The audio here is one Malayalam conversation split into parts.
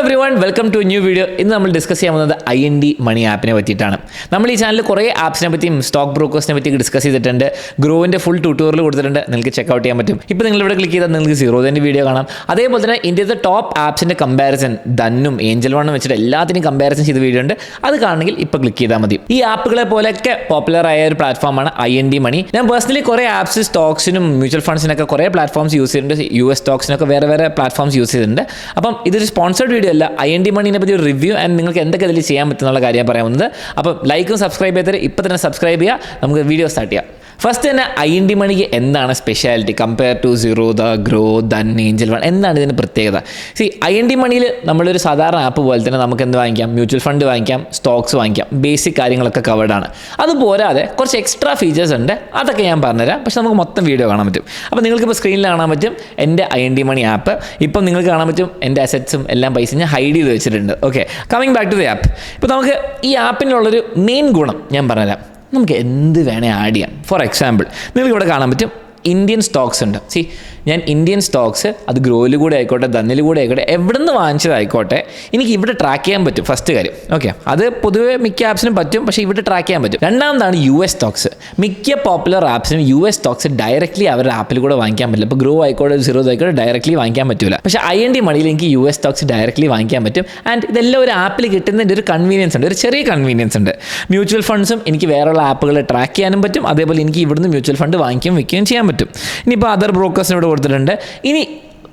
Every one welcome to new video ഇന്ന് നമ്മൾ ഡിസ്കസ് ചെയ്യാൻ പോകുന്നത് ഐ എൻ ഡി മണി ആപ്പിനെ പറ്റിയിട്ടാണ്. നമ്മൾ ഈ ചാനലിൽ കുറേ ആപ്സിനെ പറ്റിയും സ്റ്റോക്ക് ബ്രോക്കേഴ്സിനെ പറ്റി ഡിസ്കസ് ചെയ്തിട്ടുണ്ട്. ഗ്രോവിന്റെ ഫുൾ ട്യൂട്ടോറിയൽ കൊടുത്തിട്ടുണ്ട്. നിങ്ങൾക്ക് ചെക്ക് ഔട്ട് ചെയ്യാൻ പറ്റും. ഇപ്പോൾ നിങ്ങൾ ഇവിടെ ക്ലിക്ക് ചെയ്താൽ നിങ്ങൾക്ക് സീറോ സീറോതിന്റെ വീഡിയോ കാണാം. അതേപോലെ തന്നെ ഇന്ത്യയുടെ ടോപ്പ് ആപ്സിന്റെ കമ്പാരിസൺ ദന്നും ഏഞ്ചൽ വണ്ണും വെച്ചിട്ട് എല്ലാത്തിനും കമ്പാരിസൺ ചെയ്ത വീഡിയോ ഉണ്ട്. അത് കാണണമെങ്കിൽ ഇപ്പോൾ ക്ലിക്ക് ചെയ്താൽ മതി. ഈ ആപ്പുകളെ പോലെയൊക്കെ പോപ്പുലർ ആയ ഒരു പ്ലാറ്റ്ഫോമാണ് ഐ എൻ ഡി മണി ഞാൻ പേഴ്സണലി കുറേ ആപ്സ് സ്റ്റോക്സിനും മ്യൂച്വൽ ഫണ്ട്സിനൊക്കെ കുറേ പ്ലാറ്റ്ഫോംസ് യൂസ് ചെയ്തിട്ടുണ്ട്. യു എസ് സ്റ്റോക്സിനൊക്കെ വേറെ വേറെ പ്ലാറ്റ്ഫോംസ് യൂസ് ചെയ്തിട്ടുണ്ട്. അപ്പം ഇതൊരു സ്പോൺസർഡ് വീഡിയോ അല്ല ഐ എൻ ഡി മണീനെ പറ്റി ഒരു റിവ്യൂ ആൻഡ് നിങ്ങൾക്ക് എന്തൊക്കെ ഇതിൽ ചെയ്യാൻ പറ്റുന്നുള്ള കാര്യം പറയാൻ പോകുന്നത്. അപ്പം ലൈക്കും സബ്സ്ക്രൈബ് ചെയ്തിട്ട് ഇപ്പം തന്നെ സബ്സ്ക്രൈബ് ചെയ്യുക. നമുക്ക് വീഡിയോ സ്റ്റാർട്ട് ചെയ്യാം. ഫസ്റ്റ് തന്നെ ഐ എൻ ഡി മണിക്ക് എന്താണ് speciality compare to Zerodha Groww Dhan Angel One എന്താണ് ഇതിന്റെ പ്രത്യേകത? സി ഐ എൻ ഡി മണിയിൽ നമ്മളൊരു സാധാരണ ആപ്പ് പോലെ തന്നെ നമുക്ക് എന്ത് വാങ്ങിക്കാം? മ്യൂച്വൽ ഫണ്ട് വാങ്ങിക്കാം സ്റ്റോക്സ് വാങ്ങിക്കാം ബേസിക് കാര്യങ്ങളൊക്കെ കവേഡാണ് അത് പോരാതെ കുറച്ച് എക്സ്ട്രാ ഫീച്ചേഴ്സ് ഉണ്ട്. അതൊക്കെ ഞാൻ പറഞ്ഞുതരാം. പക്ഷെ നമുക്ക് മൊത്തം വീഡിയോ കാണാൻ പറ്റും. അപ്പോൾ നിങ്ങൾക്കിപ്പോൾ സ്ക്രീനിൽ കാണാൻ പറ്റും എന്റെ I N D money app ഇപ്പം നിങ്ങൾക്ക് കാണാൻ പറ്റും എന്റെ അസറ്റ്സും എല്ലാം പൈസ ഞാൻ ഹൈഡ് ചെയ്ത് വെച്ചിട്ടുണ്ട്. Okay coming back to the app ഇപ്പോൾ നമുക്ക് ഈ ആപ്പിനുള്ളൊരു മെയിൻ ഗുണം ഞാൻ പറഞ്ഞുതരാം. നമുക്ക് എന്ത് വേണേൽ ആഡ് ചെയ്യാം. ഫോർ എക്സാമ്പിൾ നിങ്ങൾക്ക് ഇവിടെ കാണാൻ പറ്റും ഇന്ത്യൻ സ്റ്റോക്സ് ഉണ്ട്. സി ഞാൻ ഇന്ത്യൻ സ്റ്റോക്സ് അത് ഗ്രോയിൽ കൂടെ ആയിക്കോട്ടെ ദന്നിൽ കൂടെ ആയിക്കോട്ടെ എവിടെ നിന്ന് വാങ്ങിച്ചതായിക്കോട്ടെ എനിക്ക് ഇവിടെ ട്രാക്ക് ചെയ്യാൻ പറ്റും. ഫസ്റ്റ് കാര്യം. ഓക്കെ അത് പൊതുവേ മിക്ക ആപ്സിനും പറ്റും പക്ഷേ ഇവിടെ ട്രാക്ക് ചെയ്യാൻ പറ്റും. രണ്ടാമതാണ് യു എസ് സ്റ്റോക്സ് മിക്ക പോപ്പുലർ ആപ്സിനും യു എസ് സ്റ്റോക്സ് ഡയറക്റ്റ്ലി അവരുടെ ആപ്പിൽ കൂടെ വാങ്ങിക്കാൻ പറ്റില്ല. ഇപ്പോൾ ഗ്രോ ആയിക്കോട്ടെ സീറോ ആയിക്കോട്ടെ ഡയറക്റ്റ്ലി വാങ്ങിക്കാൻ പറ്റില്ല പക്ഷേ ഐ എൻ ഡി മണിയിൽ എനിക്ക് യു എസ് സ്റ്റോക്സ് ഡയറക്റ്റ്ലി വാങ്ങിക്കാൻ പറ്റും. ആൻഡ് ഇതെല്ലാം ഒരു ആപ്പിൽ കിട്ടുന്നതിന്റെ ഒരു കൺവീനിയൻസ് ഉണ്ട്. ഒരു ചെറിയ കൺവീനിയൻസ് ഉണ്ട്. മ്യൂച്വൽ ഫണ്ട്സും എനിക്ക് വേറെയുള്ള ആപ്പുകളെ ട്രാക്ക് ചെയ്യാനും പറ്റും. അതേപോലെ എനിക്ക് ഇവിടുന്ന് മ്യൂച്വൽ ഫണ്ട് വാങ്ങിക്കുകയും വിൽക്കുകയും ചെയ്യാൻ പറ്റും. ഇനിയിപ്പോൾ അതർ ബ്രോക്കേഴ്സിന് ഇവിടെ കൊടുത്തിട്ടുണ്ട്. ഇനി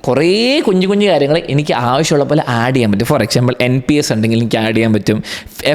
കുറേ കുഞ്ഞു കുഞ്ഞു കാര്യങ്ങൾ എനിക്ക് ആവശ്യമുള്ള പോലെ ആഡ് ചെയ്യാൻ പറ്റും. For example N P S ഉണ്ടെങ്കിൽ എനിക്ക് ആഡ് ചെയ്യാൻ പറ്റും.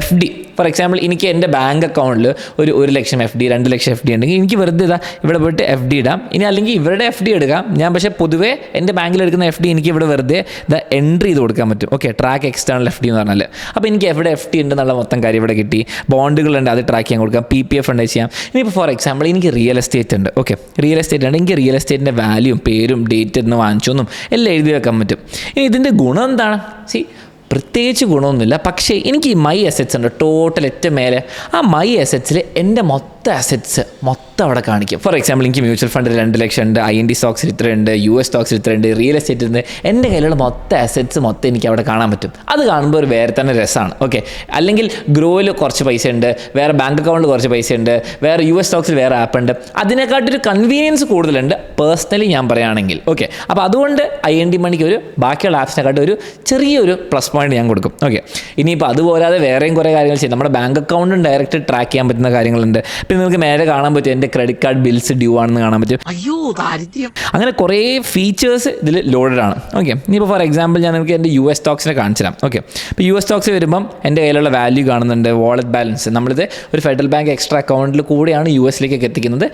എഫ് ഡി ഫോർ എക്സാമ്പിൾ എനിക്ക് എന്റെ ബാങ്ക് അക്കൗണ്ടിൽ ഒരു ഒരു ലക്ഷം എഫ് ഡി രണ്ട് ലക്ഷം എഫ് ഡി ഉണ്ടെങ്കിൽ എനിക്ക് വെറുതെ ഇതാ ഇവിടെ പോയിട്ട് എഫ് ഡി ഇടാം. ഇനി അല്ലെങ്കിൽ ഇവരുടെ എഫ് ഡി എടുക്കാം. ഞാൻ പക്ഷേ പൊതുവേ എന്റെ ബാങ്കിൽ എടുക്കുന്ന എഫ് ഡി എനിക്ക് ഇവിടെ വെറുതെ ഇതാ എൻട്രി ചെയ്ത് കൊടുക്കാൻ പറ്റും. Okay track external F D എന്ന് പറഞ്ഞാൽ അപ്പോൾ എനിക്ക് എവിടെ എഫ് ഡി ഉണ്ടെന്നുള്ള മൊത്തം കാര്യം ഇവിടെ കിട്ടി. ബോണ്ടുകളുണ്ട് അത് ട്രാക്ക് ചെയ്യാൻ കൊടുക്കാം. പി പി എഫ് ഉണ്ട് ചെയ്യാം. ഇനിയിപ്പോൾ ഫോർ എക്സാമ്പിൾ എനിക്ക് റിയൽ എസ്റ്റേറ്റ് ഉണ്ട്. ഓക്കെ റിയൽ എസ്റ്റേറ്റ് ഉണ്ട്. എനിക്ക് റിയൽ എസ്റ്റേറ്റിന്റെ വാല്യൂ പേരും ഡേറ്റ് എന്ന് വാങ്ങിച്ചൊന്നും എല്ലാം എഴുതി വെക്കാൻ പറ്റും. ഇനി ഇതിന്റെ ഗുണം എന്താണ്? സി പ്രത്യേകിച്ച് ഗുണമൊന്നുമില്ല. പക്ഷേ എനിക്ക് ഈ മൈ അസറ്റ്സ് ഉണ്ട്. ടോട്ടൽ ഏറ്റവും മേലെ. ആ മൈ അസറ്റ്സിൽ എന്റെ മൊത്തം അസറ്റ്സ് മൊത്തം അവിടെ കാണിക്കും. ഫോർ എക്സാമ്പിൾ എനിക്ക് മ്യൂച്വൽ ഫണ്ടിൽ രണ്ട് ലക്ഷം ഉണ്ട് ഐ എൻ ഡി സ്റ്റോക്സ് ഇത്രയുണ്ട് യു എസ് സ്റ്റോക്സ് ഇത്രയുണ്ട് റിയൽ എസ്റ്റേറ്റ് ഉണ്ട് എന്റെ കയ്യിലുള്ള മൊത്തം അസറ്റ്സ് മൊത്തം എനിക്ക് അവിടെ കാണാൻ പറ്റും. അത് കാണുമ്പോൾ ഒരു വേറെ തന്നെ രസമാണ് ഓക്കെ അല്ലെങ്കിൽ ഗ്രോയിൽ കുറച്ച് പൈസ ഉണ്ട് വേറെ ബാങ്ക് അക്കൗണ്ടിൽ കുറച്ച് പൈസ ഉണ്ട് വേറെ യു എസ് സ്റ്റോക്സിൽ വേറെ ആപ്പ് ഉണ്ട്. അതിനെക്കാട്ടൊരു കൺവീനിയൻസ് കൂടുതലുണ്ട് പേഴ്സണലി ഞാൻ പറയുകയാണെങ്കിൽ. ഓക്കെ അപ്പോൾ അതുകൊണ്ട് ഐ എൻ ഡി മണിക്ക് ഒരു ബാക്കിയുള്ള ആപ്സിനെക്കാട്ടും ഒരു ചെറിയൊരു പ്ലസ് പോയിന്റ് ഞാൻ കൊടുക്കും. ഓക്കെ ഇനിയിപ്പോൾ അതുപോലാതെ വേറെയും കുറേ കാര്യങ്ങൾ ചെയ്യും. നമ്മുടെ ബാങ്ക് അക്കൗണ്ടും ഡയറക്റ്റ് ട്രാക്ക് ചെയ്യാൻ പറ്റുന്ന കാര്യങ്ങളുണ്ട്. പിന്നെ നിങ്ങൾക്ക് നേരെ കാണാൻ പറ്റും. എന്റെ ക്രെഡിറ്റ് കാർഡ് ബിൽസ് ഡ്യൂ ആണെന്ന് കാണാൻ പറ്റും. അയ്യോ ദാരിദ്ര്യം. അങ്ങനെ കുറേ ഫീച്ചേഴ്സ് ഇതിൽ ലോഡഡ് ആണ്. ഓക്കെ ഇനിയിപ്പോൾ ഫോർ എക്സാമ്പിൾ ഞാൻ നിങ്ങൾക്ക് എന്റെ യു എസ് സ്റ്റോക്സിനെ കാണിച്ചു തരാം. ഓക്കെ ഇപ്പോൾ യു എസ് സ്റ്റോക്സ് വരുമ്പം എന്റെ കയ്യിലുള്ള വാല്യൂ കാണുന്നുണ്ട് വാളറ്റ് ബാലൻസ് നമ്മളിത് ഒരു ഫെഡറൽ ബാങ്ക് എക്സ്ട്രാ അക്കൗണ്ടിൽ കൂടെയാണ് യു എസിലേക്കൊക്കെ എത്തിക്കുന്നത്.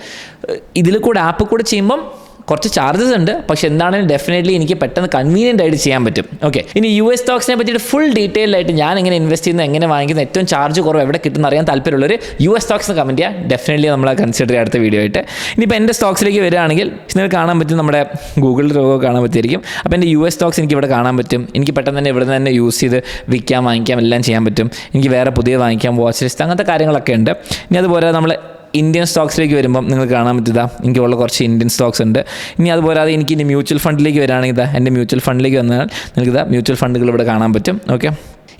ഇതിൽ കൂടെ ആപ്പ് കൂടെ ചെയ്യുമ്പം കുറച്ച് ചാർജസ് ഉണ്ട്. പക്ഷെ എന്താണെങ്കിലും ഡെഫിനറ്റ്ലി എനിക്ക് പെട്ടെന്ന് കൺവീനിയന്റ് ആയിട്ട് ചെയ്യാൻ പറ്റും. ഓക്കെ ഇനി യു എസ് സ്റ്റോക്സിനെ പറ്റിയിട്ട് ഫുൾ ഡീറ്റെയിൽ ആയിട്ട് ഞാൻ എങ്ങനെ ഇൻവെസ്റ്റ് ചെയ്യുന്നത് എങ്ങനെ വാങ്ങിക്കുന്ന ഏറ്റവും ചാർജ് കുറവ് എവിടെ കിട്ടുന്ന അറിയാൻ താല്പര്യമുള്ളവർ യു എസ് സ്റ്റോക്സ് കമന്റ് ചെയ്യുക ഡെഫിനറ്റ്ലി നമ്മൾ കൺസിഡർ ചെയ്യാം അടുത്ത വീഡിയോ ആയിട്ട്. ഇനിയിപ്പോൾ എന്റെ സ്റ്റോക്സിലേക്ക് വരികയാണെങ്കിൽ നിങ്ങൾക്ക് കാണാൻ പറ്റും നമ്മുടെ ഗൂഗിൾ ലോഗോ കാണാൻ പറ്റിയിരിക്കും. അപ്പോൾ എന്റെ യു എസ് സ്റ്റോക്സ് എനിക്ക് ഇവിടെ കാണാൻ പറ്റും. എനിക്ക് പെട്ടെന്ന് തന്നെ ഇവിടെ തന്നെ യൂസ് ചെയ്ത് വിൽക്കാം വാങ്ങിക്കാം എല്ലാം ചെയ്യാൻ പറ്റും. എനിക്ക് വേറെ പുതിയ വാങ്ങിക്കാം വാച്ച് ലിസ്റ്റ് അങ്ങനത്തെ കാര്യങ്ങളൊക്കെ ഉണ്ട്. ഇനി അതുപോലെ നമ്മൾ ഇന്ത്യൻ സ്റ്റോക്സിലേക്ക് വരുമ്പം നിങ്ങൾക്ക് കാണാൻ പറ്റുക എനിക്കുള്ള കുറച്ച് ഇന്ത്യൻ സ്റ്റോക്സ് ഉണ്ട്. ഇനി അതുപോലാതെ എനിക്ക് ഇനി മ്യൂച്വൽ ഫണ്ടിലേക്ക് വരികയാണെങ്കിൽ എന്റെ മ്യൂച്വൽ ഫണ്ടിലേക്ക് വന്നാൽ നിങ്ങൾക്ക് മ്യൂച്വൽ ഫണ്ടുകൾ ഇവിടെ കാണാൻ പറ്റും. ഓക്കെ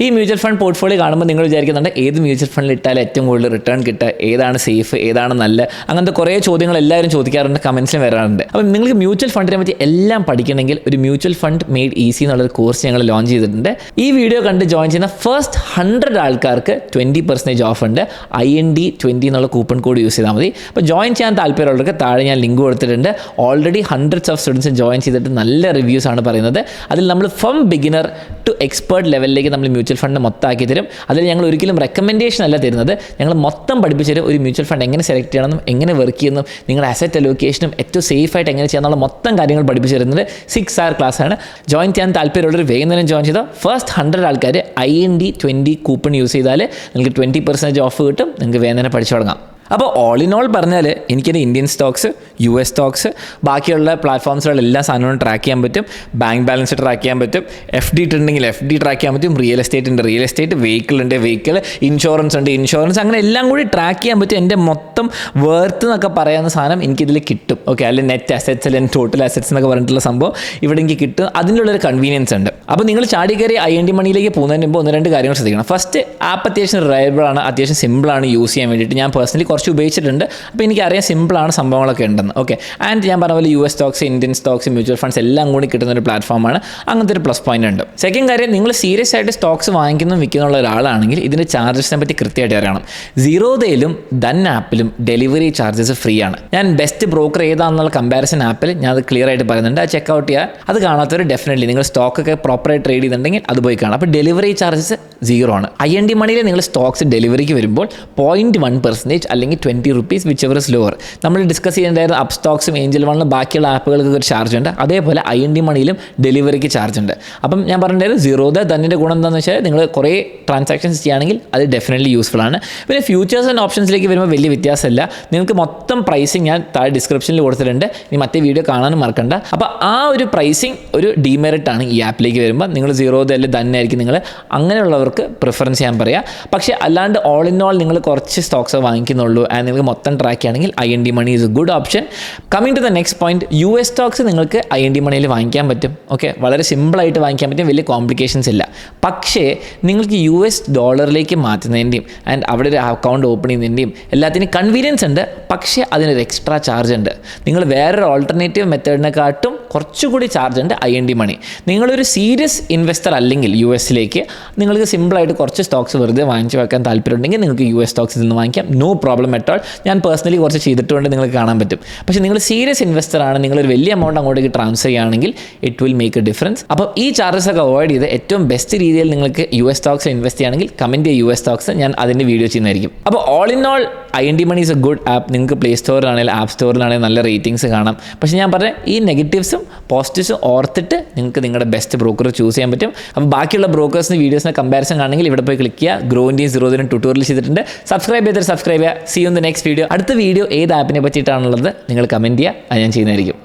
ഈ മ്യൂച്വൽ ഫണ്ട് പോർട്ട്ഫോളിയോ കാണുമ്പോൾ നിങ്ങൾ വിചാരിക്കുന്നുണ്ട് ഏത് മ്യൂച്വൽ ഫണ്ടിൽ ഇട്ടാൽ ഏറ്റവും കൂടുതൽ റിട്ടേൺ കിട്ടുക ഏതാണ് സേഫ് ഏതാണ് നല്ല? അങ്ങനത്തെ കുറേ ചോദ്യങ്ങൾ എല്ലാവരും ചോദിക്കാറുണ്ട് കമൻസിലും വരാറുണ്ട്. അപ്പം നിങ്ങൾക്ക് മ്യൂച്വൽ ഫണ്ടിനെ പറ്റി എല്ലാം പഠിക്കണമെങ്കിൽ ഒരു മ്യൂച്വൽ ഫണ്ട് മെയ്ഡ് ഈസി എന്നുള്ളൊരു കോഴ്സ് ഞങ്ങൾ ലോഞ്ച് ചെയ്തിട്ടുണ്ട്. ഈ വീഡിയോ കണ്ട് ജോയിൻ ചെയ്യുന്ന ഫസ്റ്റ് ഹൺഡ്രഡ് ആൾക്കാർക്ക് ട്വന്റി പെർസെന്റേജ് ഓഫ് ഉണ്ട്. ഐ എൻ ഡി ട്വന്റി എന്നുള്ള കൂപ്പൺ കോഡ് യൂസ് ചെയ്താൽ മതി. അപ്പോൾ ജോയിൻ ചെയ്യാൻ താല്പര്യമുള്ളവർക്ക് താഴെ ഞാൻ ലിങ്ക് കൊടുത്തിട്ടുണ്ട്. Already hundreds of students join ചെയ്തിട്ട് നല്ല റിവ്യൂസ് ആണ് പറയുന്നത്. അതിൽ നമ്മൾ ഫ്രം ബിഗിനർ ടു എക്സ്പേർട്ട് ലെവലിലേക്ക് നമ്മൾ മ്യൂച്വൽ ഫണ്ട് മൊത്തമാക്കി തരും അതിൽ ഞങ്ങൾ ഒരിക്കലും റെക്കമെൻഡേഷൻ അല്ല തരുന്നത്. ഞങ്ങൾ മൊത്തം പഠിപ്പിച്ചു ഒരു മ്യൂച്വൽ ഫണ്ട് എങ്ങനെ സെലക്ട് ചെയ്യണമെന്നും എങ്ങനെ വർക്ക് ചെയ്യുന്നതും നിങ്ങളുടെ അസറ്റ് അലോക്കേഷനും ഏറ്റവും സേഫായിട്ട് എങ്ങനെ ചെയ്യാന്നുള്ള മൊത്തം കാര്യങ്ങൾ പഠിപ്പിച്ചു തരുന്നത് സിക്സ് ആർ ക്ലാസ് ആണ്. ജോയിൻ ചെയ്യാൻ താല്പര്യമുള്ളവർ വേഗം തന്നെ ജോയിൻ ചെയ്താൽ ഫസ്റ്റ് ഹൺഡ്രഡ് ആൾക്കാർ I N D twenty coupon use ചെയ്താൽ നിങ്ങൾക്ക് ട്വന്റി പെർസെന്റേജ് ഓഫ് കിട്ടും. നിങ്ങൾക്ക് വേഗം തന്നെ പഠിച്ചു തുടങ്ങാം. അപ്പോൾ ഓൾ ഇൻ ഓൾ പറഞ്ഞാൽ എനിക്കെന്റെ Indian stocks U S stocks ബാക്കിയുള്ള പ്ലാറ്റ്ഫോംസിലുള്ള എല്ലാ സാധനങ്ങളും ട്രാക്ക് ചെയ്യാൻ പറ്റും. ബാങ്ക് ബാലൻസ് ട്രാക്ക് ചെയ്യാൻ പറ്റും. എഫ് ഡി ഇട്ടുണ്ടെങ്കിൽ എഫ് ഡി ട്രാക്ക് ചെയ്യാൻ പറ്റും. റിയൽ എസ്റ്റേറ്റ് ഉണ്ട് റിയൽ എസ്റ്റേറ്റ് വെഹിക്കിൾ ഉണ്ട് വെഹിക്കിൾ ഇൻഷുറൻസ് ഉണ്ട് ഇൻഷുറൻസ് അങ്ങനെ എല്ലാം കൂടി ട്രാക്ക് ചെയ്യാൻ പറ്റും. എന്റെ മൊത്തം വേർത്ത് എന്നൊക്കെ പറയുന്ന സാധനം എനിക്കിതിൽ കിട്ടും. ഓക്കെ അല്ലെങ്കിൽ നെറ്റ് അസറ്റ്സ് അല്ലെങ്കിൽ ടോട്ടൽ അസറ്റ്സ് എന്നൊക്കെ പറഞ്ഞിട്ടുള്ള സംഭവം ഇവിടെ എനിക്ക് കിട്ടും. അതിനുള്ളൊരു കൺവീനിയൻസ് ഉണ്ട്. അപ്പോൾ നിങ്ങൾ ചാടി കയറി ഐ എൻ ഡി മണിയിലേക്ക് പോകുന്നതിന് മുമ്പ് ഒന്ന് രണ്ട് കാര്യങ്ങൾ ശ്രദ്ധിക്കണം. ഫസ്റ്റ് ആപ്പ് അത്യാവശ്യം റിലയബിൾ ആണ് അത്യാവശ്യം സിമ്പിളാണ് യൂസ് ചെയ്യാൻ വേണ്ടിയിട്ട്. ഞാൻ പേഴ്സണലി കുറച്ച് ഉപയോഗിച്ചിട്ടുണ്ട്. അപ്പോൾ എനിക്കറിയാം സിമ്പിളാണ് സംഭവങ്ങളൊക്കെ ഉണ്ടെന്ന്. ഓക്കെ ആൻഡ് ഞാൻ പറഞ്ഞ പോലെ U S stocks Indian stocks mutual funds എല്ലാം കൂടി കിട്ടുന്ന ഒരു പ്ലാറ്റ്ഫോമാണ് അങ്ങനത്തെ ഒരു പ്ലസ് പോയിന്റ് ഉണ്ട്. സെക്കൻഡ് കാര്യം നിങ്ങൾ സീരിയസ് ആയിട്ട് സ്റ്റോക്സ് വാങ്ങിക്കുന്നു വിൽക്കുന്നുള്ള ഒരാളാണെങ്കിൽ ഇതിന്റെ ചാർജസിനെ പറ്റി കൃത്യമായിട്ട് അറിയണം. സീറോദയിലും ദൻ ആപ്പിലും ഡെലിവറി ചാർജസ് ഫ്രീ ആണ്. ഞാൻ ബെസ്റ്റ് ബ്രോക്കർ ഏതാണെന്നുള്ള കമ്പാരിസൺ ആപ്പിൽ ഞാൻ അത് ക്ലിയർ ആയിട്ട് പറയുന്നുണ്ട്. അത് ചെക്ക് ഔട്ട് ചെയ്യാൻ അത് കാണാത്തവർ ഡെഫിനറ്റ്ലി നിങ്ങൾ സ്റ്റോക്കൊക്കെ പ്രോപ്പറായിട്ട് ട്രേഡ് ചെയ്തിട്ടുണ്ടെങ്കിൽ അത് പോയി കാണാം. അപ്പോൾ ഡെലിവറി ചാർജസ് സീറോ ആണ്. ഐ എൻ ഡി മണിയിൽ നിങ്ങൾ സ്റ്റോക്സ് ഡെലിവറിക്ക് വരുമ്പോൾ പോയിന്റ് വൺ പെർസെന്റേജ് അല്ലെങ്കിൽ twenty rupees whichever is lower നമ്മൾ ഡിസ്കസ് ചെയ്യേണ്ടായിരുന്ന അപ് സ്റ്റോക്സും ഏഞ്ചൽ വണ്ണിലും ബാക്കിയുള്ള ആപ്പുകൾക്ക് ഒരു ചാർജ് ഉണ്ട്. അതേപോലെ ഐ എൻ ഡി മണിയിലും ഡെലിവറിക്ക് ചാർജ് ഉണ്ട്. അപ്പം ഞാൻ പറഞ്ഞിട്ടുണ്ടായിരുന്നു സീറോദ തന്നിന്റെ ഗുണം എന്താണെന്ന് വെച്ചാൽ നിങ്ങൾ കുറേ ട്രാൻസാക്ഷൻസ് ചെയ്യുകയാണെങ്കിൽ അത് ഡെഫിനറ്റ്ലി യൂസ്ഫുൾ ആണ്. പിന്നെ ഫ്യൂച്ചേഴ്സ് ആൻഡ് ഓപ്ഷൻസിലേക്ക് വരുമ്പോൾ വലിയ വ്യത്യാസമില്ല. നിങ്ങൾക്ക് മൊത്തം പ്രൈസിങ് ഞാൻ താഴെ ഡിസ്ക്രിപ്ഷനിൽ കൊടുത്തിട്ടുണ്ട്. ഇനി മറ്റേ വീഡിയോ കാണാനും മറക്കണ്ട. അപ്പോൾ ആ ഒരു പ്രൈസിങ് ഒരു ഡിമെറിറ്റ് ആണ് ഈ ആപ്പിലേക്ക് വരുമ്പോൾ. നിങ്ങൾ സീറോദ അല്ലെങ്കിൽ തന്നെ ആയിരിക്കും നിങ്ങൾ അങ്ങനെയുള്ളവർക്ക് പ്രിഫറൻസ് ചെയ്യാൻ പറയാം. പക്ഷേ അല്ലാണ്ട് ഓൾ ഇൻ ഓൾ നിങ്ങൾ കുറച്ച് സ്റ്റോക്സ് വാങ്ങിക്കുന്നുള്ളൂ. ആൻഡ് നിങ്ങൾക്ക് മൊത്തം ട്രാക്ക് ചെയ്യുകയാണെങ്കിൽ I N D money is a good option coming to the next point U S stocks നിങ്ങൾക്ക് ഐ എൻ ഡി മണിയിൽ വാങ്ങിക്കാൻ പറ്റും. ഓക്കെ വളരെ സിമ്പിളായിട്ട് വാങ്ങിക്കാൻ പറ്റും. വലിയ കോംപ്ലിക്കേഷൻസ് ഇല്ല. പക്ഷേ നിങ്ങൾക്ക് യു എസ് ഡോളറിലേക്ക് മാറ്റുന്നതിന്റെയും ആൻഡ് അവിടെ ഒരു അക്കൗണ്ട് ഓപ്പൺ ചെയ്യുന്നതിന്റെയും എല്ലാത്തിനും കൺവീനിയൻസ് ഉണ്ട്. പക്ഷേ അതിനൊരു എക്സ്ട്രാ ചാർജ് ഉണ്ട്. നിങ്ങൾ വേറൊരു ഓൾട്ടർനേറ്റീവ് മെത്തേഡിനെക്കാട്ടും കുറച്ചുകൂടി ചാർജ് ഉണ്ട് ഐ എൻ ഡി മണി നിങ്ങളൊരു സീരിയസ് ഇൻവെസ്റ്റർ അല്ലെങ്കിൽ യു എസിലേക്ക് നിങ്ങൾക്ക് സിമ്പിളായിട്ട് കുറച്ച് സ്റ്റോക്സ് വെറുതെ വാങ്ങിച്ച് വെക്കാൻ താല്പര്യമുണ്ടെങ്കിൽ നിങ്ങൾക്ക് യു എസ് സ്റ്റോക്സിൽ നിന്ന് വാങ്ങിക്കാം. നോ പ്രോബ്ലം അറ്റ് ഓൾ ഞാൻ പേഴ്സണലി കുറച്ച് ചെയ്തിട്ടുണ്ട് നിങ്ങൾക്ക് കാണാൻ പറ്റും. പക്ഷേ നിങ്ങൾ സീരിയസ് ഇൻവെസ്റ്റർ ആണ് നിങ്ങളൊരു വലിയ എമൗണ്ട് അങ്ങോട്ടേക്ക് ട്രാൻസ്ഫർ ചെയ്യുകയാണെങ്കിൽ it will make a difference അപ്പോൾ ഈ ചാർജസ് ഒക്കെ അവോയ്ഡ് ചെയ്ത് ഏറ്റവും ബെസ്റ്റ് രീതിയിൽ നിങ്ങൾക്ക് യു എസ് സ്റ്റോക്സ് ഇൻവെസ്റ്റ് ചെയ്യുകയാണെങ്കിൽ കമന്റ് യു എസ് സ്റ്റോക്സ് ഞാൻ അതിന്റെ വീഡിയോ ചെയ്യുന്നതായിരിക്കും. അപ്പോൾ all in all I N D money is a good app നിങ്ങൾക്ക് പ്ലേ സ്റ്റോറിലാണെങ്കിൽ ആപ്പ് സ്റ്റോറിലാണെങ്കിൽ നല്ല റേറ്റിംഗ്സ് കാണാം. പക്ഷേ ഞാൻ പറഞ്ഞ ഈ നെഗറ്റീവ്സും പോസിറ്റീവ്സും ഓർത്തിട്ട് നിങ്ങൾക്ക് നിങ്ങളുടെ ബെസ്റ്റ് ബ്രോക്കർ ചൂസ് ചെയ്യാൻ പറ്റും. അപ്പോൾ ബാക്കിയുള്ള ബ്രോക്കേഴ്സിന് വീഡിയോസിനെ കമ്പാരിസൺ കാണണമെങ്കിൽ ഇവിടെ പോയി ക്ലിക്ക് ചെയ്യുക. ഗ്രോയിന്റെയും സീറോദിനും ട്യൂട്ടോറിയൽ ചെയ്തിട്ടുണ്ട്. സബ്സ്ക്രൈബ് ചെയ്തിട്ട് സബ്സ്ക്രൈബ് ചെയ്യുക. See on the next video അടുത്ത വീഡിയോ ഏത് ആപ്പിനെ പറ്റിയിട്ടാണുള്ളത് നിങ്ങൾ കമന്റ് ചെയ്യുക. അത് ഞാൻ ചെയ്യുന്നതായിരിക്കും.